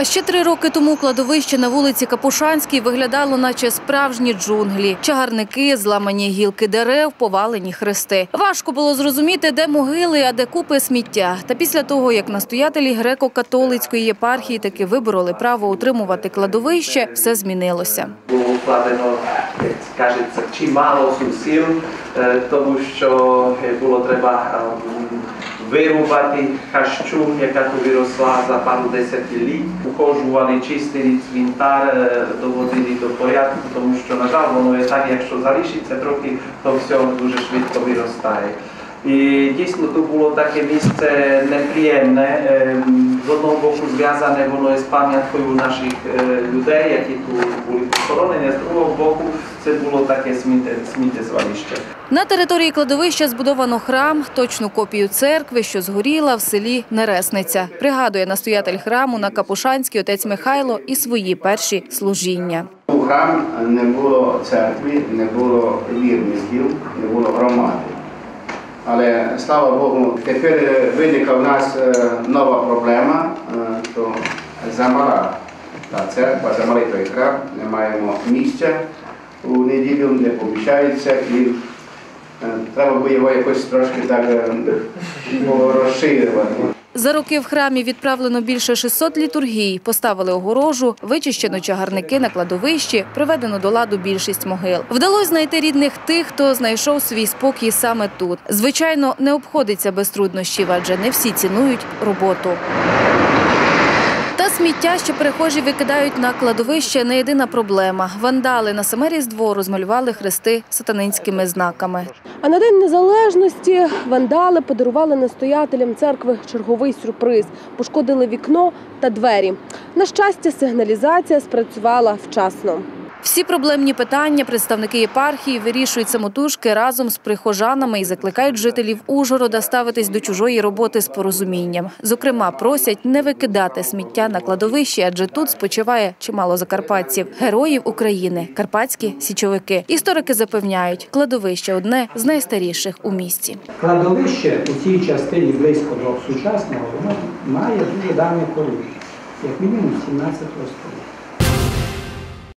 А ще три роки тому кладовище на вулиці Капушанській виглядало, наче справжні джунглі. Чагарники, зламані гілки дерев, повалені хрести. Важко було зрозуміти, де могили, а де купи сміття. Та після того, як настоятелі греко-католицької єпархії таки вибороли право утримувати кладовище, все змінилося. було вкладено, кажеться, чимало зусиль, е, тому що е, було треба ем, вирубати хащу, яка тут виросла за пару десятиліть. Ухожували, чистили цвинтар, е, доводили до порядку, тому що, на жаль, воно є так, якщо залишиться трохи, то все дуже швидко виростає. І дійсно тут було таке місце неприємне, з одного боку зв'язане воно з пам'яткою наших е, людей, які тут були похоронені, з другого боку це було таке сміттєзвалище. На території кладовища збудовано храм, точну копію церкви, що згоріла в селі Нересниця. Пригадує настоятель храму на Капушанській отець Михайло і свої перші служіння. У храм не було церкви, не було вірників, не було громади. Але слава Богу, тепер виникла в нас е, нова проблема, е, що замала та церква, замалий той храм, не маємо місця у неділю, не поміщається і е, треба було його якось трошки так е, розширювати. За роки в храмі відправлено більше 600 літургій, поставили огорожу, вичищено чагарники на кладовищі, приведено до ладу більшість могил. Вдалося знайти рідних тих, хто знайшов свій спокій саме тут. Звичайно, не обходиться без труднощів, адже не всі цінують роботу. Сміття, що перехожі викидають на кладовище, не єдина проблема. Вандали на саме Різдво розмалювали хрести сатанинськими знаками. А на День Незалежності вандали подарували настоятелям церкви черговий сюрприз. Пошкодили вікно та двері. На щастя, сигналізація спрацювала вчасно. Всі проблемні питання представники єпархії вирішують самотужки разом з прихожанами і закликають жителів Ужгорода ставитись до чужої роботи з порозумінням. Зокрема, просять не викидати сміття на кладовищі, адже тут спочиває чимало закарпатців, героїв України, карпатські січовики. Історики запевняють, кладовище одне з найстаріших у місті. Кладовище у цій частині близько до сучасного, воно має дуже давнє коріння, як мінімум 17 століття.